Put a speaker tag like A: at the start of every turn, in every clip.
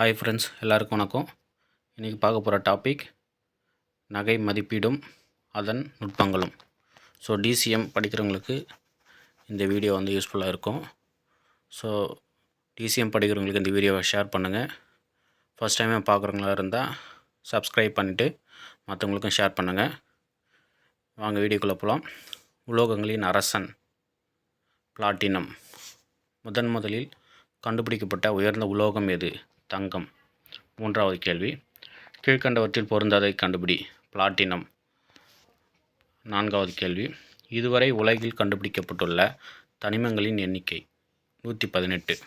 A: Hi friends எல்லாருக்கும் வணக்கம். இன்றைக்கி பார்க்க போகிற டாபிக் நகை மதிப்பீடும் அதன் நுட்பங்களும். ஸோ டிசிஎம் படிக்கிறவங்களுக்கு இந்த வீடியோ வந்து யூஸ்ஃபுல்லாக இருக்கும். ஸோ டிசிஎம் படிக்கிறவங்களுக்கு இந்த வீடியோவை ஷேர் பண்ணுங்கள் ஃபஸ்ட் டைமே பார்க்குறவங்களா இருந்தால் சப்ஸ்கிரைப் பண்ணிவிட்டு மற்றவங்களுக்கும் ஷேர் பண்ணுங்கள் வாங்க வீடியோக்குள்ளே போகலாம் உலோகங்களின் அரசன் பிளாட்டினம் முதன் முதலில் கண்டுபிடிக்கப்பட்ட உயர்ந்த உலோகம் எது? தங்கம். மூன்றாவது கேள்வி. கீழ்கண்டவற்றில் பொருந்தாதை கண்டுபிடி. பிளாட்டினம். நான்காவது கேள்வி. இதுவரை உலகில் கண்டுபிடிக்கப்பட்டுள்ள தனிமங்களின் எண்ணிக்கை நூற்றி பதினெட்டு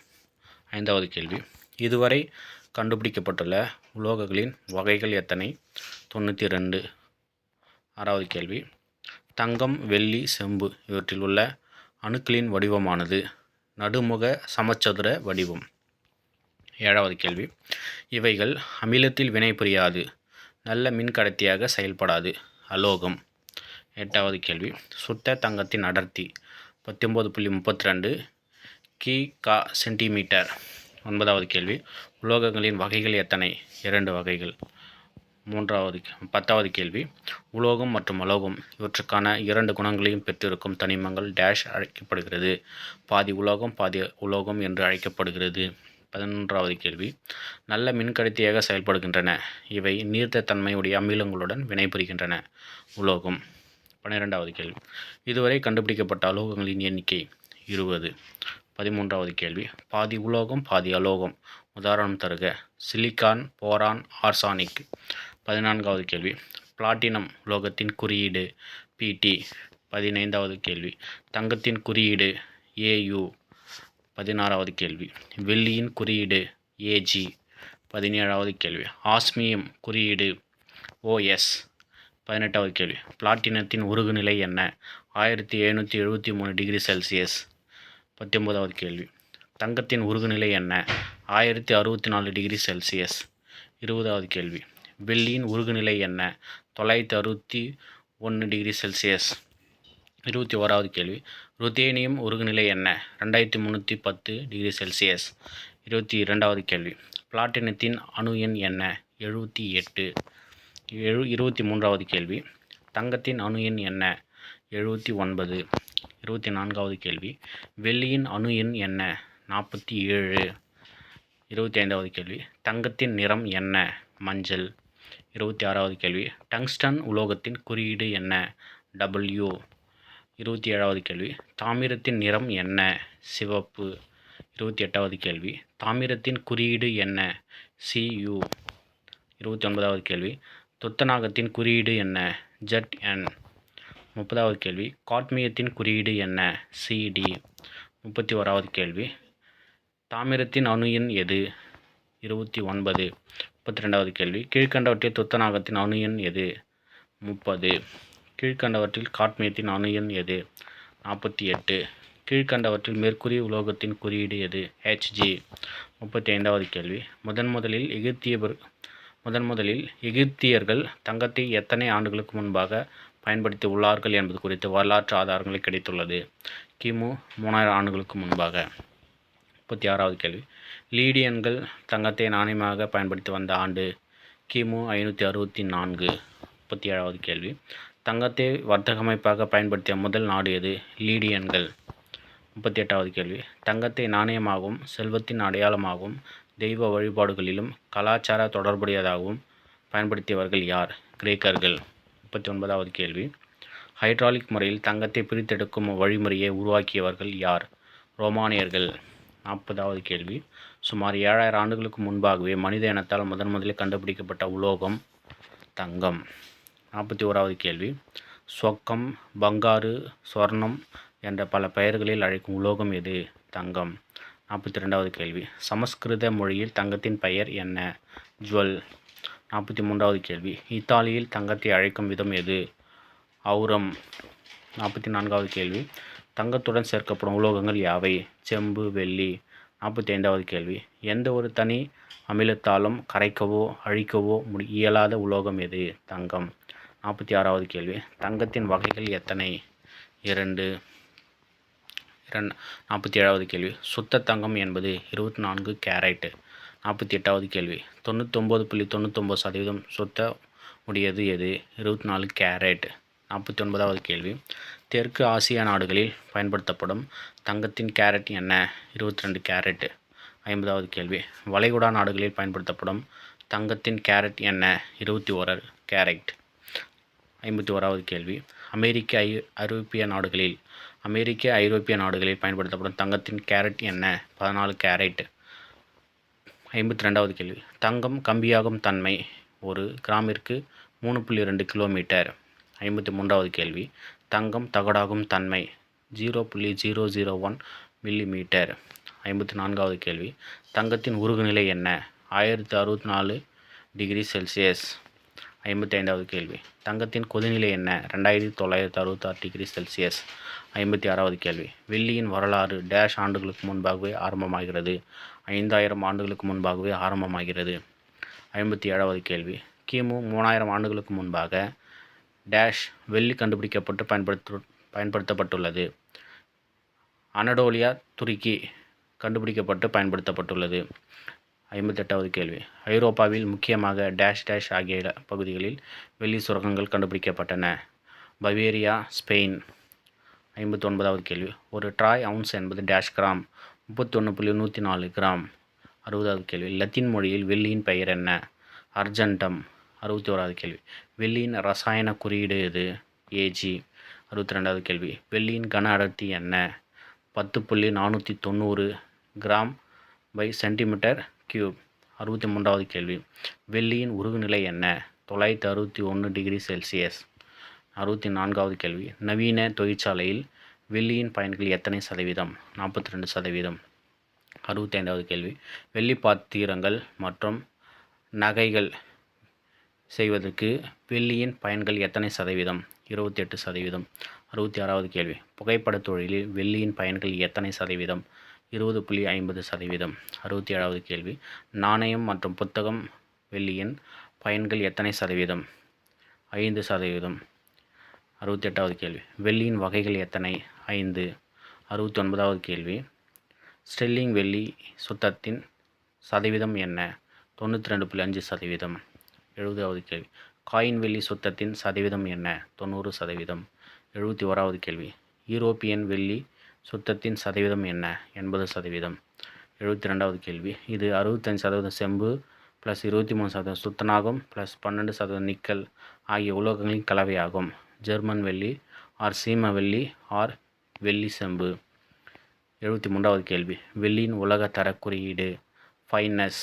A: ஐந்தாவது கேள்வி. இதுவரை கண்டுபிடிக்கப்பட்டுள்ள உலோகங்களின் வகைகள் எத்தனை? தொண்ணூற்றி ரெண்டு ஆறாவது கேள்வி. தங்கம் வெள்ளி செம்பு இவற்றில் உள்ள அணுக்களின் வடிவமானது. நடுமுக சமச்சதுர வடிவம். ஏழாவது கேள்வி. இவைகள் அமிலத்தில் வினைபுரியாது நல்ல மின்கடத்தியாக செயல்படாது. அலோகம். எட்டாவது கேள்வி. சுத்த தங்கத்தின் அடர்த்தி. பத்தொம்பது புள்ளி முப்பத்தி ரெண்டு கி கா சென்டிமீட்டர். ஒன்பதாவது கேள்வி. உலோகங்களின் வகைகள் எத்தனை? இரண்டு வகைகள். மூன்றாவது பத்தாவது கேள்வி. உலோகம் மற்றும் அலோகம் இவற்றுக்கான இரண்டு குணங்களையும் பெற்றிருக்கும் தனிமங்கள் டேஷ் அழைக்கப்படுகிறது. பாதி உலோகம் பாதி உலோகம் என்று அழைக்கப்படுகிறது. பதினொன்றாவது கேள்வி. நல்ல மின்கடத்தியாக செயல்படுகின்றன. இவை நீர்த்த தன்மையுடைய அமிலங்களுடன் வினைபுரிகின்றன. உலோகம். பன்னிரெண்டாவது கேள்வி. இதுவரை கண்டுபிடிக்கப்பட்ட அலோகங்களின் எண்ணிக்கை இருபது. பதிமூன்றாவது கேள்வி. பாதி உலோகம் பாதி அலோகம். உதாரணம் தருக. Silicon boron arsenic. பதினான்காவது கேள்வி. பிளாட்டினம் உலோகத்தின் குறியீடு பிடி பதினைந்தாவது கேள்வி. தங்கத்தின் குறியீடு ஏயு பதினாறாவது கேள்வி. வெள்ளியின் குறியீடு ஏஜி பதினேழாவது கேள்வி. ஆஸ்மியம் குறியீடு ஓஎஸ் பதினெட்டாவது கேள்வி. பிளாட்டினத்தின் உருகுநிலை என்ன? ஆயிரத்தி எழுநூற்றி எழுபத்தி மூணு டிகிரி செல்சியஸ். பத்தொன்பதாவது கேள்வி. தங்கத்தின் உருகுநிலை என்ன? ஆயிரத்தி அறுபத்தி நாலு டிகிரி செல்சியஸ். இருபதாவது கேள்வி. வெள்ளியின் உருகுநிலை என்ன? தொள்ளாயிரத்தி அறுபத்தி ஒன்று டிகிரி செல்சியஸ். இருபத்தி ஓராவது கேள்வி. ருத்தேனியம் உருகுநிலை என்ன? ரெண்டாயிரத்தி முந்நூற்றி பத்து டிகிரி செல்சியஸ். இருபத்தி இரண்டாவது கேள்வி. பிளாட்டினத்தின் அணு எண் என்ன? எழுபத்தி எட்டு. எழு இருபத்தி மூன்றாவது கேள்வி. தங்கத்தின் அணு எண் என்ன? எழுபத்தி ஒன்பது. இருபத்தி நான்காவது கேள்வி. வெள்ளியின் அணு எண் என்ன? நாற்பத்தி ஏழு. இருபத்தி ஐந்தாவது கேள்வி. தங்கத்தின் நிறம் என்ன? மஞ்சள். இருபத்தி ஆறாவது கேள்வி. டங்ஸ்டன் உலோகத்தின் குறியீடு என்ன? டபிள்யூ இருபத்தி ஏழாவது கேள்வி. தாமிரத்தின் நிறம் என்ன? சிவப்பு. இருபத்தி எட்டாவது கேள்வி. தாமிரத்தின் குறியீடு என்ன? சியு இருபத்தி ஒன்பதாவது கேள்வி. துத்தநாகத்தின் குறியீடு என்ன? Z N. முப்பதாவது கேள்வி. காட்மியத்தின் குறியீடு என்ன? சிடி முப்பத்தி ஓராவது கேள்வி. தாமிரத்தின் அணு எண் எது? இருபத்தி ஒன்பது. முப்பத்தி ரெண்டாவது கேள்வி. கீழ்கண்டவற்றில் துத்தநாகத்தின் அணு எண் எது? முப்பது. கீழ்கண்டவற்றில் காட்மியத்தின் அணு எண் எது? நாற்பத்தி எட்டு. கீழ்கண்டவற்றில் மேற்கூறிய உலோகத்தின் குறியீடு எது? ஹெச்ஜி முப்பத்தி ஐந்தாவது கேள்வி. முதன் முதலில் எகிப்தியபர் முதன் முதலில் எகிப்தியர்கள் தங்கத்தை எத்தனை ஆண்டுகளுக்கு முன்பாக பயன்படுத்தி உள்ளார்கள் என்பது குறித்து வரலாற்று ஆதாரங்கள் கிடைத்துள்ளது. கிமு மூணாயிரம் ஆண்டுகளுக்கு முன்பாக. முப்பத்தி ஆறாவது கேள்வி. லீடியன்கள் தங்கத்தை நாணயமாக பயன்படுத்தி வந்த ஆண்டு கிமு ஐநூற்றி அறுபத்தி நான்கு. முப்பத்தி ஏழாவது கேள்வி. தங்கத்தை வர்த்தகமைப்பாக பயன்படுத்திய முதல் நாடு எது? லீடியன்கள். முப்பத்தி எட்டாவது கேள்வி. தங்கத்தை நாணயமாகவும் செல்வத்தின் அடையாளமாகவும் தெய்வ வழிபாடுகளிலும் கலாச்சார தொடர்புடையதாகவும் பயன்படுத்தியவர்கள் யார்? கிரேக்கர்கள். முப்பத்தி ஒன்பதாவது கேள்வி. ஹைட்ராலிக் முறையில் தங்கத்தை பிரித்தெடுக்கும் வழிமுறையை உருவாக்கியவர்கள் யார்? ரோமானியர்கள். நாற்பதாவது கேள்வி. சுமார் ஏழாயிரம் ஆண்டுகளுக்கு முன்பாகவே மனித இனத்தால் முதன் முதலில் கண்டுபிடிக்கப்பட்ட உலோகம் தங்கம். நாற்பத்தி ஓராவது கேள்வி. சொக்கம் பங்காரு சொர்ணம் என்ற பல பெயர்களில் அழைக்கும் உலோகம் எது? தங்கம். நாற்பத்தி ரெண்டாவது கேள்வி. சமஸ்கிருத மொழியில் தங்கத்தின் பெயர் என்ன? ஜுவல். நாற்பத்தி மூன்றாவது கேள்வி. இத்தாலியில் தங்கத்தை அழைக்கும் விதம் எது? ஔரம் நாற்பத்தி நான்காவது கேள்வி. தங்கத்துடன் சேர்க்கப்படும் உலோகங்கள் யாவை? செம்பு வெள்ளி. நாற்பத்தி ஐந்தாவது கேள்வி. எந்த ஒரு தனி அமிலத்தாலும் கரைக்கவோ அழிக்கவோ முடி இயலாத உலோகம் எது? தங்கம். நாற்பத்தி ஆறாவது கேள்வி. தங்கத்தின் வகைகள் எத்தனை? இரண்டு. இரண்டு நாற்பத்தி ஏழாவது கேள்வி. சுத்த தங்கம் என்பது இருபத்தி நான்கு கேரட்டு. நாற்பத்தி எட்டாவது கேள்வி. தொண்ணூத்தொம்பது புள்ளி தொண்ணூத்தொம்பது சதவீதம் சுத்த உடையது எது? இருபத்தி நாலு கேரட் நாற்பத்தி ஒன்பதாவது கேள்வி. தெற்கு ஆசிய நாடுகளில் பயன்படுத்தப்படும் தங்கத்தின் கேரட் என்ன? இருபத்தி ரெண்டு கேரட் ஐம்பதாவது கேள்வி. வளைகுடா நாடுகளில் பயன்படுத்தப்படும் தங்கத்தின் கேரட் என்ன? இருபத்தி ஓரர் கேரட். ஐம்பத்தி ஓராவது கேள்வி. அமெரிக்க ஐ ஐரோப்பிய நாடுகளில் அமெரிக்க ஐரோப்பிய நாடுகளில் பயன்படுத்தப்படும் தங்கத்தின் கேரட் என்ன? பதினாலு கேரட். ஐம்பத்தி ரெண்டாவது கேள்வி. தங்கம் கம்பியாகும் தன்மை ஒரு கிராமிற்கு மூணு புள்ளி ரெண்டு கிலோமீட்டர். ஐம்பத்தி மூன்றாவது கேள்வி. தங்கம் தகடாகும் தன்மை ஜீரோ புள்ளி zero zero one millimetre ஐம்பத்தி நான்காவது கேள்வி. தங்கத்தின் உருகுநிலை என்ன? ஆயிரத்தி அறுபத்தி நாலு டிகிரி செல்சியஸ். ஐம்பத்தி ஐந்தாவது கேள்வி. தங்கத்தின் கொதிநிலை என்ன? ரெண்டாயிரத்தி தொள்ளாயிரத்தி அறுபத்தாறு டிகிரி செல்சியஸ். ஐம்பத்தி ஆறாவது கேள்வி. வெள்ளியின் வரலாறு டேஷ் ஆண்டுகளுக்கு முன்பாகவே ஆரம்பமாகிறது. ஐந்தாயிரம் ஆண்டுகளுக்கு முன்பாகவே ஆரம்பமாகிறது. ஐம்பத்தி ஏழாவது கேள்வி. கிமு மூணாயிரம் ஆண்டுகளுக்கு முன்பாக டேஷ் வெள்ளி கண்டுபிடிக்கப்பட்டு பயன்படுத்த பயன்படுத்தப்பட்டுள்ளது. அனடோலியா துருக்கி கண்டுபிடிக்கப்பட்டு பயன்படுத்தப்பட்டுள்ளது. ஐம்பத்தெட்டாவது கேள்வி. ஐரோப்பாவில் முக்கியமாக டேஷ் டேஷ் ஆகிய இட- பகுதிகளில் வெள்ளி சுரங்கங்கள் கண்டுபிடிக்கப்பட்டன. பவேரியா ஸ்பெயின். ஐம்பத்தொன்பதாவது கேள்வி. ஒரு ட்ராய் அவுன்ஸ் என்பது டேஷ் கிராம் முப்பத்தொன்று புள்ளி நூற்றி நாலு கிராம் அறுபதாவது கேள்வி. லத்தீன் மொழியில் வெள்ளியின் பெயர் என்ன? அர்ஜென்டம் அறுபத்தி ஓராவது கேள்வி. வெள்ளியின் ரசாயன குறியீடு எது? ஏஜி அறுபத்தி ரெண்டாவது கேள்வி. வெள்ளியின் கன அடர்த்தி என்ன? பத்து புள்ளி நானூற்றி தொண்ணூறு கிராம் பை சென்டிமீட்டர் கியூப் அறுபத்தி மூன்றாவது கேள்வி. வெள்ளியின் உருகுநிலை என்ன? தொள்ளாயிரத்தி அறுபத்தி ஒன்று டிகிரி செல்சியஸ். அறுபத்தி நான்காவது கேள்வி. நவீன தொழிற்சாலையில் வெள்ளியின் பயன்கள் எத்தனை சதவீதம்? நாற்பத்தி ரெண்டு சதவீதம். அறுபத்தி ஐந்தாவது கேள்வி. வெள்ளி பாத்திரங்கள் மற்றும் நகைகள் செய்வதற்கு வெள்ளியின் பயன்கள் எத்தனை சதவீதம்? இருபத்தி எட்டு சதவீதம். அறுபத்தி ஆறாவது கேள்வி. புகைப்படத் தொழிலில் வெள்ளியின் பயன்கள் எத்தனை சதவீதம்? இருபது புள்ளி ஐம்பது சதவீதம். அறுபத்தி ஏழாவது கேள்வி. நாணயம் மற்றும் புத்தகம் வெள்ளியின் பயன்கள் எத்தனை சதவீதம்? ஐந்து சதவீதம். அறுபத்தி எட்டாவது கேள்வி. வெள்ளியின் வகைகள் எத்தனை? ஐந்து. அறுபத்தி ஒன்பதாவது கேள்வி. ஸ்டெல்லிங் வெள்ளி சுத்தத்தின் சதவீதம் என்ன? தொண்ணூற்றி ரெண்டு புள்ளி அஞ்சு சதவீதம். எழுபதாவது கேள்வி. காயின் வெள்ளி சுத்தத்தின் சதவீதம் என்ன? தொண்ணூறு சதவீதம். எழுபத்தி ஓராவது கேள்வி. யூரோப்பியன் வெள்ளி சுத்தத்தின் சதவீதம் என்ன? எண்பது சதவீதம். எழுபத்தி ரெண்டாவது கேள்வி. இது அறுபத்தஞ்சு சதவீதம் செம்பு ப்ளஸ் இருபத்தி மூணு சதவீதம் சுத்தனாகும் ப்ளஸ் பன்னெண்டு சதவீதம் நிக்கல் ஆகிய உலோகங்களின் கலவையாகும். ஜெர்மன் வெள்ளி ஆர் சீம வெள்ளி ஆர் வெள்ளி செம்பு. எழுபத்தி மூன்றாவது கேள்வி. வெள்ளியின் உலக தர குறியீடு ஃபைனஸ்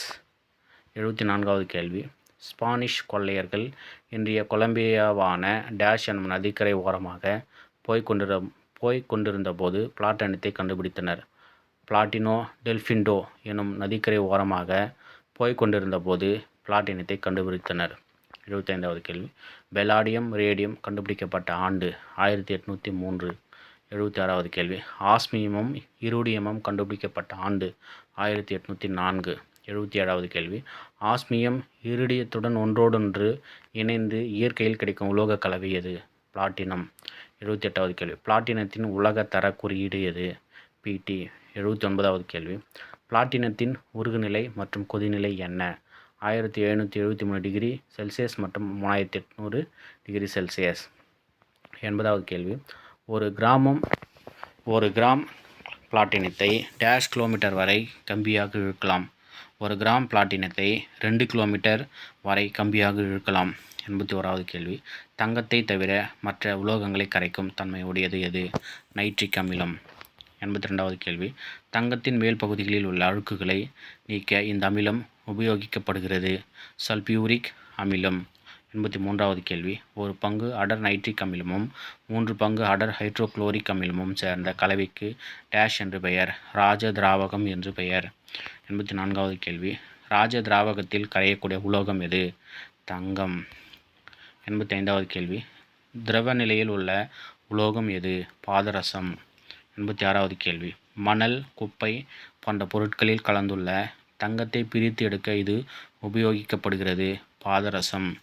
A: எழுபத்தி நான்காவது கேள்வி. ஸ்பானிஷ் கொள்ளையர்கள் இன்றைய கொலம்பியாவான டேஷ் என்னும் நதிக்கரை ஓரமாக போய்க் போய்க் கொண்டிருந்தபோது பிளாட்டினத்தை கண்டுபிடித்தனர். பிளாட்டினோ டெல்ஃபின்டோ எனும் நதிக்கரை ஓரமாக போய்க் கொண்டிருந்தபோது பிளாட்டினத்தை கண்டுபிடித்தனர். எழுபத்தைந்தாவது கேள்வி. பெலாடியம் ரேடியம் கண்டுபிடிக்கப்பட்ட ஆண்டு ஆயிரத்தி எட்நூற்றி மூன்று. எழுபத்தி ஆறாவது கேள்வி. ஆஸ்மியமும் இருடியமும் கண்டுபிடிக்கப்பட்ட ஆண்டு ஆயிரத்தி எட்நூற்றி நான்கு. எழுபத்தி ஏழாவது கேள்வி. ஆஸ்மியம் இருடியத்துடன் ஒன்றோடொன்று இணைந்து இயற்கையில் கிடைக்கும் உலோக கலவை எது? பிளாட்டினம். எழுபத்தி எட்டாவது கேள்வி. பிளாட்டினத்தின் உலக தர குறியீடு எது? பிடி எழுபத்தி ஒன்பதாவது கேள்வி. பிளாட்டினத்தின் உருகுநிலை மற்றும் கொதிநிலை என்ன? ஆயிரத்தி எழுநூற்றி எழுபத்தி மூணு டிகிரி செல்சியஸ் மற்றும் மூணாயிரத்தி எட்நூறு டிகிரி செல்சியஸ். எண்பதாவது கேள்வி. ஒரு கிராமம் ஒரு கிராம் பிளாட்டினத்தை டேஷ் கிலோமீட்டர் வரை கம்பியாக இழுக்கலாம். ஒரு கிராம் பிளாட்டினத்தை ரெண்டு கிலோமீட்டர் வரை கம்பியாக இழுக்கலாம். எண்பத்தி ஓராவது கேள்வி. தங்கத்தை தவிர மற்ற உலோகங்களை கரைக்கும் தன்மை உடையது எது? நைட்ரிக் அமிலம். எண்பத்தி ரெண்டாவது கேள்வி. தங்கத்தின் மேல் பகுதிகளில் உள்ள அழுக்குகளை நீக்க இந்த அமிலம் உபயோகிக்கப்படுகிறது. சல்பியூரிக் அமிலம். எண்பத்தி மூன்றாவது கேள்வி. ஒரு பங்கு அடர் நைட்ரிக் அமிலமும் மூன்று பங்கு அடர் ஹைட்ரோக்ளோரிக் அமிலமும் சேர்ந்த கலவைக்கு டேஷ் என்று பெயர் ராஜ திராவகம் என்று பெயர். எண்பத்தி நான்காவது கேள்வி. ராஜ திராவகத்தில் கரையக்கூடிய உலோகம் எது? தங்கம். எண்பத்தி ஐந்தாவது கேள்வி. திரவ நிலையில் உள்ள உலோகம் எது? பாதரசம். எண்பத்தி ஆறாவது கேள்வி. மணல் குப்பை போன்ற பொருட்களில் கலந்துள்ள தங்கத்தை பிரித்து எடுக்க இது உபயோகிக்கப்படுகிறது. பாதரசம்.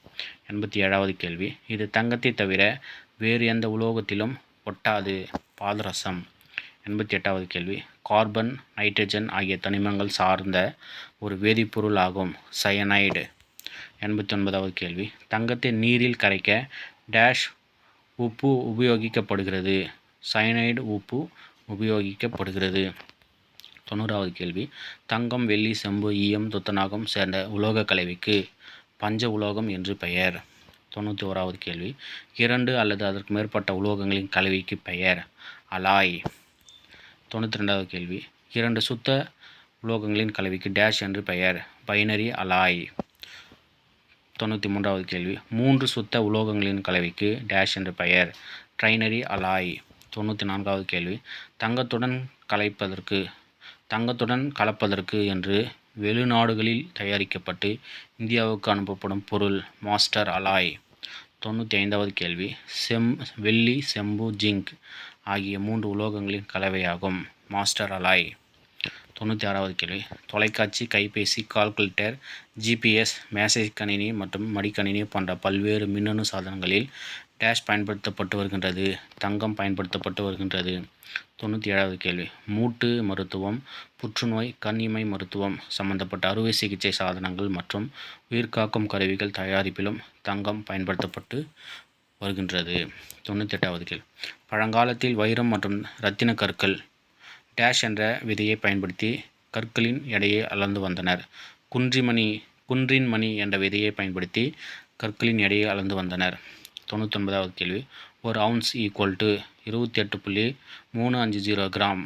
A: எண்பத்தி ஏழாவது கேள்வி. இது தங்கத்தை தவிர வேறு எந்த உலோகத்திலும் ஒட்டாது. பாதரசம். எண்பத்தி எட்டாவது கேள்வி. கார்பன் நைட்ரஜன் ஆகிய தனிமங்கள் சார்ந்த ஒரு வேதிப்பொருள் ஆகும் சயனைடு. எண்பத்தொன்பதாவது கேள்வி. தங்கத்தை நீரில் கரைக்க டேஷ் உப்பு உபயோகிக்கப்படுகிறது. சயனைடு உப்பு உபயோகிக்கப்படுகிறது. தொண்ணூறாவது கேள்வி. தங்கம் வெள்ளி செம்பு ஈயம் துத்தநாகம் சேர்ந்த உலோக கலவைக்கு பஞ்ச உலோகம் என்று பெயர். தொண்ணூற்றி ஓராவது கேள்வி. இரண்டு அல்லது அதற்கு மேற்பட்ட உலோகங்களின் கலவைக்கு பெயர். அலாய். தொண்ணூற்றி ரெண்டாவது கேள்வி. இரண்டு சுத்த உலோகங்களின் கலவைக்கு டேஷ் என்று பெயர். Binary alloy. தொண்ணூற்றி மூன்றாவது கேள்வி. மூன்று சுத்த உலோகங்களின் கலவைக்கு டேஷ் என்று பெயர். ட்ரைனரி அலாய் தொண்ணூற்றி நான்காவது கேள்வி. தங்கத்துடன் கலைப்பதற்கு தங்கத்துடன் கலப்பதற்கு என்று வெளிநாடுகளில் தயாரிக்கப்பட்டு இந்தியாவுக்கு அனுப்பப்படும் பொருள் மாஸ்டர் அலாய் தொண்ணூற்றி ஐந்தாவது கேள்வி. செம் வெள்ளி செம்பு ஜிங்க் ஆகிய மூன்று உலோகங்களின் கலவையாகும் மாஸ்டர் அலாய் தொண்ணூற்றி ஆறாவது கேள்வி. தொலைக்காட்சி கைபேசி கால்குலேட்டர் ஜிபிஎஸ் மேசேஜ் கணினி மற்றும் மடிக்கணினி போன்ற பல்வேறு மின்னணு சாதனங்களில் டேஷ் பயன்படுத்தப்பட்டு வருகின்றது. தங்கம் பயன்படுத்தப்பட்டு வருகின்றது. தொண்ணூற்றி ஏழாவது கேள்வி. மூட்டு மருத்துவம் புற்றுநோய் கண் இமை மருத்துவம் சம்பந்தப்பட்ட அறுவை சிகிச்சை சாதனங்கள் மற்றும் உயிர்காக்கும் கருவிகள் தயாரிப்பிலும் தங்கம் பயன்படுத்தப்பட்டு வருகின்றது. தொண்ணூற்றி எட்டாவது கேள்வி. பழங்காலத்தில் வைரம் மற்றும் இரத்தின கற்கள் டேஷ் என்ற விதையை பயன்படுத்தி கற்களின் எடையை அளந்து வந்தனர். குன்றிமணி குன்றின் மணி என்ற விதையை பயன்படுத்தி கற்களின் எடையை அளந்து வந்தனர். தொண்ணூத்தொன்பதாவது கேள்வி. ஒரு அவுன்ஸ் ஈக்குவல் டு இருபத்தி எட்டு புள்ளி மூணு அஞ்சு ஜீரோ கிராம்.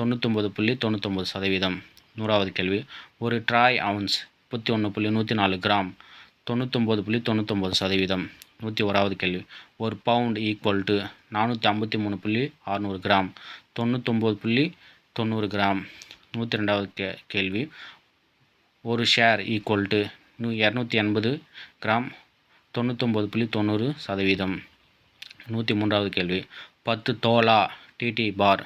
A: தொண்ணூத்தொம்பது புள்ளி தொண்ணூத்தொம்பது சதவீதம். நூறாவது கேள்வி. ஒரு ட்ராய் அவுன்ஸ் முப்பத்தி ஒன்று புள்ளி நூற்றி நாலு கிராம். தொண்ணூத்தொம்பது புள்ளி தொண்ணூத்தொம்பது சதவீதம். நூற்றி ஓராவது கேள்வி. ஒரு பவுண்ட் ஈக்குவல் டு நானூற்றி ஐம்பத்தி மூணு புள்ளி அறநூறு கிராம். தொண்ணூத்தொம்பது புள்ளி தொண்ணூறு கிராம். நூற்றி ரெண்டாவது கே கேள்வி. ஒரு ஷேர் ஈக்குவல் டு நூ இரநூத்தி எண்பது கிராம் தொண்ணூத்தொம்பது புள்ளி தொண்ணூறு சதவீதம். நூற்றி மூன்றாவது கேள்வி. பத்து தோலா டிடி பார்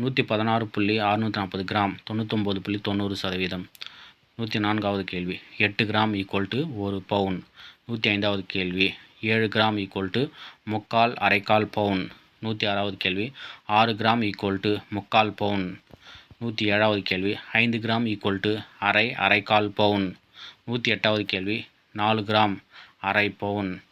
A: நூற்றி பதினாறு புள்ளி அறுநூற்றி நாற்பது கிராம் தொண்ணூத்தொம்பது புள்ளி தொண்ணூறு சதவீதம். நூற்றி நான்காவது கேள்வி. எட்டு கிராம் ஈக்குவல் டு ஒரு பவுன் நூற்றி ஐந்தாவது கேள்வி. ஏழு கிராம் ஈக்குவல் டு முக்கால் அரைக்கால் பவுன் நூற்றி ஆறாவது கேள்வி. ஆறு கிராம் ஈக்குவல் டு முக்கால் பவுன். நூற்றி ஏழாவது கேள்வி. ஐந்து கிராம் ஈக்குவல் டு அரை அரைக்கால் பவுன். நூற்றி எட்டாவது கேள்வி. நாலு கிராம் அரை பவுன்.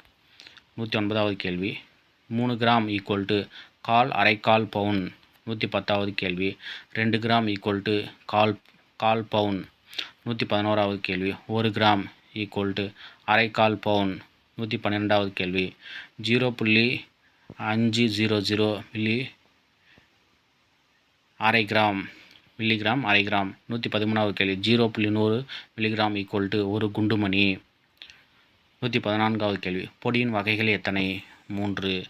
A: நூற்றி ஒன்பதாவது கேள்வி. மூணு கிராம் ஈக்குவல் டு கால் அரைக்கால் பவுன். நூற்றி பத்தாவது கேள்வி. ரெண்டு கிராம் ஈக்குவல் டு கால் கால் பவுன். நூற்றி பதினோராவது கேள்வி. ஒரு கிராம் ஈக்குவல் டு அரைக்கால் பவுன். நூற்றி பன்னிரெண்டாவது கேள்வி. ஜீரோ புள்ளி அஞ்சு ஜீரோ ஜீரோ மில்லி அரை கிராம் மில்லிகிராம் அரை கிராம். நூற்றி பதிமூணாவது கேள்வி. ஜீரோ புள்ளி நூறு மில்லிகிராம் ஈக்குவல் டு ஒரு குண்டுமணி. நூற்றி பதினான்காவது கேள்வி. பொடியின் வகைகள் எத்தனை? மூன்று.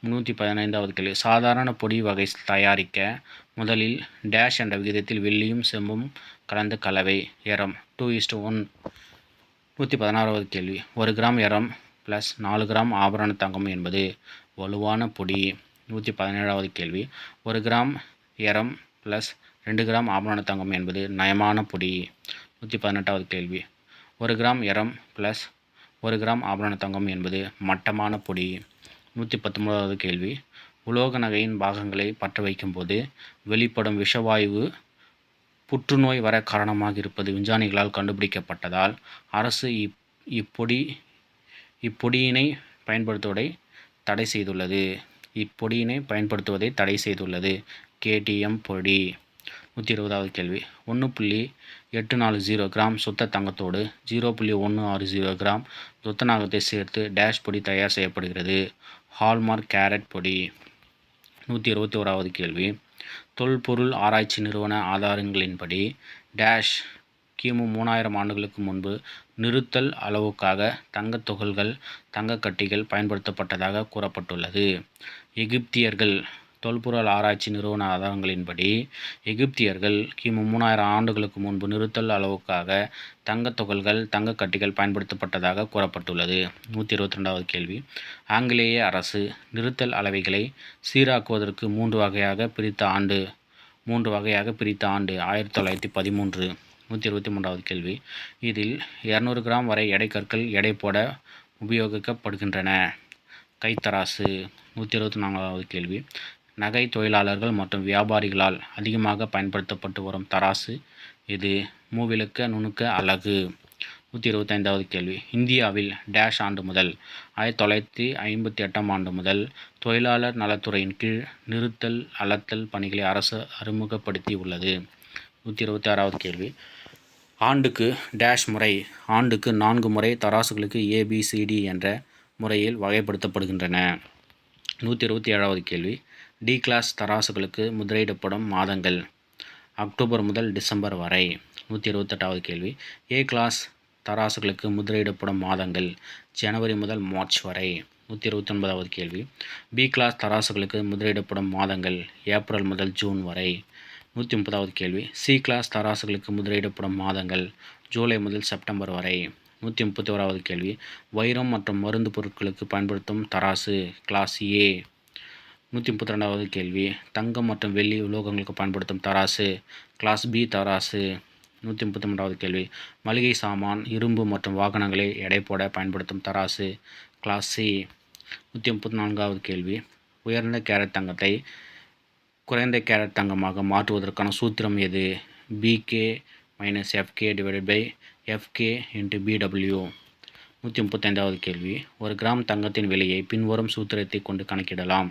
A: நூற்றி பதினைந்தாவது கேள்வி. சாதாரண பொடி வகை தயாரிக்க முதலில் டேஷ் என்ற விகிதத்தில் வெள்ளியும் செம்பும் கலந்து கலவை. எரம் டூ இஸ்டு ஒன் நூற்றி பதினாறாவது கேள்வி. ஒரு கிராம் எரம் ப்ளஸ் நாலு கிராம் ஆபரண தங்கம் என்பது வலுவான பொடி நூற்றி பதினேழாவது கேள்வி. ஒரு கிராம் எரம் ப்ளஸ் ரெண்டு கிராம் ஆபரண தங்கம் என்பது நயமான பொடி நூற்றி பதினெட்டாவது கேள்வி. ஒரு கிராம் எரம் ப்ளஸ் ஒரு கிராம் ஆபரண தங்கம் என்பது மட்டமான பொடி நூற்றி பத்தொன்பதாவது கேள்வி. உலோக நகையின் பாகங்களை பற்ற வைக்கும்போது வெளிப்படும் விஷவாயு புற்றுநோய் வர காரணமாக இருப்பது விஞ்ஞானிகளால் கண்டுபிடிக்கப்பட்டதால் அரசு இப் இப்பொடி இப்பொடியினை பயன்படுத்துவதை தடை செய்துள்ளது. இப்பொடியினை பயன்படுத்துவதை தடை செய்துள்ளது. கேடிஎம் பொடி. நூற்றி இருபதாவது கேள்வி. ஒன்று புள்ளி எட்டு நாலு ஜீரோ கிராம் சுத்த தங்கத்தோடு ஜீரோ புள்ளி ஒன்று ஆறு ஜீரோ கிராம் துத்தநாகத்தை சேர்த்து டேஷ் பொடி தயார் செய்யப்படுகிறது. ஹால்மார்க் கேரட் பொடி. நூற்றி இருபத்தி ஓராவது கேள்வி. தொல்பொருள் ஆராய்ச்சி நிறுவன ஆதாரங்களின்படி டேஷ் கிமு மூணாயிரம் ஆண்டுகளுக்கு முன்பு நிறுத்தல் அளவுக்காக தங்கத் துகள்கள் தங்கக்கட்டிகள் பயன்படுத்தப்பட்டதாக கூறப்பட்டுள்ளது. எகிப்தியர்கள் தொல்பொருள் ஆராய்ச்சி நிறுவன ஆதாரங்களின்படி எகிப்தியர்கள் கிமு மூணாயிரம் ஆண்டுகளுக்கு முன்பு நிறுத்தல் அளவுக்காக தங்கத் துகள்கள் தங்கக்கட்டிகள் பயன்படுத்தப்பட்டதாக கூறப்பட்டுள்ளது. நூற்றி இருபத்தி ரெண்டாவது கேள்வி. ஆங்கிலேய அரசு நிறுத்தல் அளவைகளை சீராக்குவதற்கு மூன்று வகையாக பிரித்த ஆண்டு மூன்று வகையாக பிரித்த ஆண்டு ஆயிரத்தி தொள்ளாயிரத்தி பதிமூன்று. நூற்றி இருபத்தி மூன்றாவது கேள்வி. இதில் இரநூறு கிராம் வரை எடை கற்கள் எடை போட உபயோகிக்கப்படுகின்றன. கைத்தராசு நூற்றி இருபத்தி நான்காவது கேள்வி. நகை தொழிலாளர்கள் மற்றும் வியாபாரிகளால் அதிகமாக பயன்படுத்தப்பட்டு வரும் தராசு இது மூவிலக்க நுணுக்க அலகு நூற்றி இருபத்தைந்தாவது கேள்வி. இந்தியாவில் டேஷ் ஆண்டு முதல் ஆயிரத்தி தொள்ளாயிரத்தி ஐம்பத்தி எட்டாம் ஆண்டு முதல் தொழிலாளர் நலத்துறையின் கீழ் நிறுத்தல் அளத்தல் பணிகளை அரசு அறிமுகப்படுத்தி உள்ளது நூற்றி இருபத்தி ஆறாவது கேள்வி. ஆண்டுக்கு டேஷ் முறை ஆண்டுக்கு நான்கு முறை தராசுகளுக்கு ஏபிசிடி என்ற முறையில் வகைப்படுத்தப்படுகின்றன. நூற்றி இருபத்தி ஏழாவது கேள்வி. டி கிளாஸ் தராசுகளுக்கு முதலீடப்படும் மாதங்கள். அக்டோபர் முதல் டிசம்பர் வரை. நூற்றி இருபத்தெட்டாவது கேள்வி. ஏ கிளாஸ் தராசுகளுக்கு முதலீடப்படும் மாதங்கள். ஜனவரி முதல் மார்ச் வரை. நூற்றி இருபத்தொன்பதாவது கேள்வி. பி கிளாஸ் தராசுகளுக்கு முதலீடப்படும் மாதங்கள். ஏப்ரல் முதல் ஜூன் வரை. நூற்றி முப்பதாவது கேள்வி. சி கிளாஸ் தராசுகளுக்கு முத்திரையிடப்படும் மாதங்கள் ஜூலை முதல் செப்டம்பர் வரை. நூற்றி முப்பத்தி ஓராவது கேள்வி. வைரம் மற்றும் மருந்து பொருட்களுக்கு பயன்படுத்தும் தராசு கிளாஸ் ஏ. நூற்றி முப்பத்தி ரெண்டாவது கேள்வி. தங்கம் மற்றும் வெள்ளி உலோகங்களுக்கு பயன்படுத்தும் தராசு கிளாஸ் பி தராசு. நூற்றி முப்பத்தி மூன்றாவது கேள்வி. மளிகை சாமான் இரும்பு மற்றும் வாகனங்களை எடை போட பயன்படுத்தும் தராசு கிளாஸ் சி. நூற்றி முப்பத்தி நான்காவது கேள்வி. உயர்ந்த கேரட் தங்கத்தை குறைந்த கேரட் தங்கமாக மாற்றுவதற்கான சூத்திரம் எது? PK minus FK divided by FK into PW நூற்றி முப்பத்தைந்தாவது கேள்வி. ஒரு கிராம் தங்கத்தின் விலையை பின்வரும் சூத்திரத்தை கொண்டு கணக்கிடலாம்.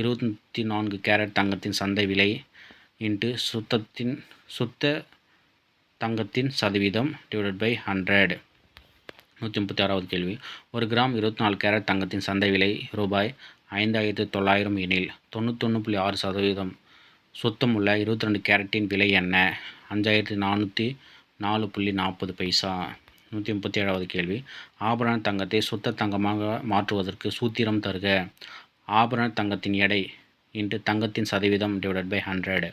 A: இருபத்தி நான்கு கேரட் தங்கத்தின் சந்தை விலை இன்ட்டு சுத்தத்தின் சுத்த தங்கத்தின் சதவீதம் டிவைடட் பை ஹண்ட்ரட் நூற்றி முப்பத்தி ஆறாவது கேள்வி. ஒரு கிராம் இருபத்தி நாலு கேரட் தங்கத்தின் சந்தை விலை ரூபாய் ஐந்தாயிரத்து தொள்ளாயிரம் எனில் தொண்ணூத்தொன்று புள்ளி ஆறு சதவீதம் சுத்தமுள்ள இருபத்தி ரெண்டு கேரட்டின் விலை என்ன? அஞ்சாயிரத்தி நானூற்றி நாலு புள்ளி நாற்பது பைசா. நூற்றி முப்பத்தி ஏழாவது கேள்வி. ஆபரண தங்கத்தை சுத்த தங்கமாக மாற்றுவதற்கு சூத்திரம் தருக. ஆபரண தங்கத்தின் எடை இன்று தங்கத்தின் சதவீதம் டிவைடட் பை ஹண்ட்ரட்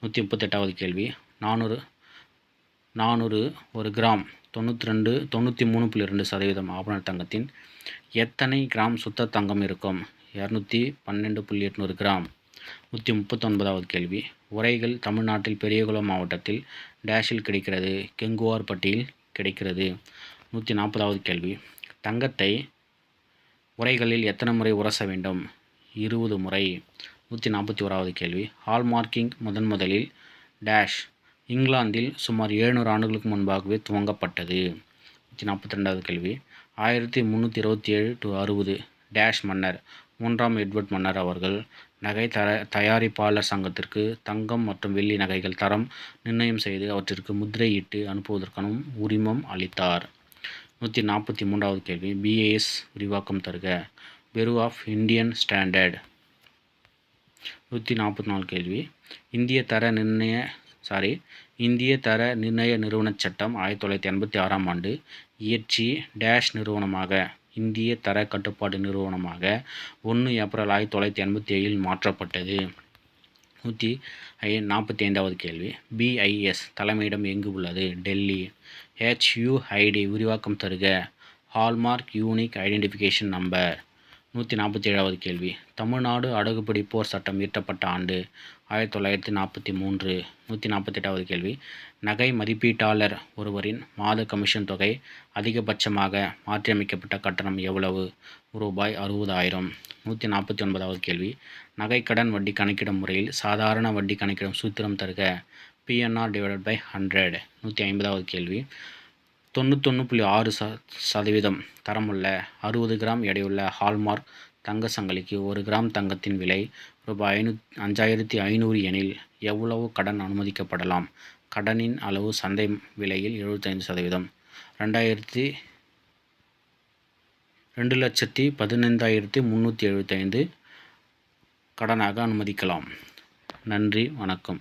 A: நூற்றி முப்பத்தெட்டாவது கேள்வி. நானூறு நானூறு ஒரு கிராம் தொண்ணூற்றி ரெண்டு தொண்ணூற்றி மூணு புள்ளி ரெண்டு சதவீதம் ஆபரண தங்கத்தின் எத்தனை கிராம் சுத்த தங்கம் இருக்கும்? இரநூத்தி பன்னெண்டு புள்ளி எட்நூறு கிராம். நூற்றி முப்பத்தொன்பதாவது கேள்வி. உரைகள் தமிழ்நாட்டில் பெரியகுளம் மாவட்டத்தில் டேஷில் கிடைக்கிறது கெங்குவார்பட்டியில் கிடைக்கிறது. நூற்றி நாற்பதாவது கேள்வி. தங்கத்தை உரைகளில் எத்தனை முறை உரச வேண்டும்? இருபது முறை. நூற்றி நாற்பத்தி ஓராவது கேள்வி. ஹால்மார்க்கிங் முதன் முதலில் டேஷ். இங்கிலாந்தில் சுமார் எழுநூறு ஆண்டுகளுக்கு முன்பாகவே துவங்கப்பட்டது. நூற்றி நாற்பத்தி ரெண்டாவது கேள்வி. ஆயிரத்தி முந்நூற்றி இருபத்தி ஏழு டு அறுபது டேஷ் மன்னர் மூன்றாம் எட்வர்ட் மன்னர் அவர்கள் நகை தர தயாரிப்பாளர் சங்கத்திற்கு தங்கம் மற்றும் வெள்ளி நகைகள் தரம் நிர்ணயம் செய்து அவற்றிற்கு முத்திரையிட்டு அனுப்புவதற்கான உரிமம் அளித்தார். நூற்றி நாற்பத்தி மூன்றாவது கேள்வி பிஏஎஸ் விரிவாக்கம் தருக. பெரு ஆஃப் இந்தியன் ஸ்டாண்டர்ட் நூற்றி நாற்பத்தி நாலு கேள்வி இந்திய தர நிர்ணய சாரி இந்திய தர நிர்ணய நிறுவனச் சட்டம் ஆயிரத்தி தொள்ளாயிரத்தி எண்பத்தி ஆறாம் ஆண்டு இயற்றி டேஷ் நிறுவனமாக இந்திய தர கட்டுப்பாட்டு நிறுவனமாக ஒன்று ஏப்ரல் ஆயிரத்தி தொள்ளாயிரத்தி எண்பத்தி ஏழில் மாற்றப்பட்டது. நூற்றி ஐ நாற்பத்தி ஐந்தாவது கேள்வி. பிஐஎஸ் தலைமையிடம் எங்கு உள்ளது? டெல்லி. ஹெச்யூஐடி விரிவாக்கம் தருக. ஹால்மார்க் யூனிக் ஐடென்டிஃபிகேஷன் நம்பர் நூற்றி நாற்பத்தி ஏழாவது கேள்வி. தமிழ்நாடு அடகுபிடிப்போர் சட்டம் இயற்றப்பட்ட ஆண்டு. ஆயிரத்தி தொள்ளாயிரத்தி நாற்பத்தி மூன்று நூற்றி நாற்பத்தெட்டாவது கேள்வி. நகை மதிப்பீட்டாளர் ஒருவரின் மாத கமிஷன் தொகை அதிகபட்சமாக மாற்றியமைக்கப்பட்ட கட்டணம் எவ்வளவு? ரூபாய் அறுபதாயிரம். நூற்றி நாற்பத்தி ஒன்பதாவது கேள்வி. நகை கடன் வட்டி கணக்கிடும் முறையில் சாதாரண வட்டி கணக்கிடும் சூத்திரம் தருக. பிஎன்ஆர் டிவைடட் பை ஹண்ட்ரட் நூற்றி ஐம்பதாவது கேள்வி. தொண்ணூத்தொன்று புள்ளி ஆறு ச சதவீதம் தரமுள்ள அறுபது கிராம் எடையுள்ள ஹால்மார்க் தங்க சங்கிலிக்கு ஒரு கிராம் தங்கத்தின் விலை ரூபாய் ஐநூ அஞ்சாயிரத்தி ஐநூறு எனில் எவ்வளவு கடன் அனுமதிக்கப்படலாம்? கடனின் அளவு சந்தை விலையில் எழுபத்தைந்து சதவீதம். ரெண்டாயிரத்தி ரெண்டு லட்சத்தி பதினைந்தாயிரத்தி முந்நூற்றி எழுபத்தைந்து கடனாக அனுமதிக்கலாம். நன்றி வணக்கம்.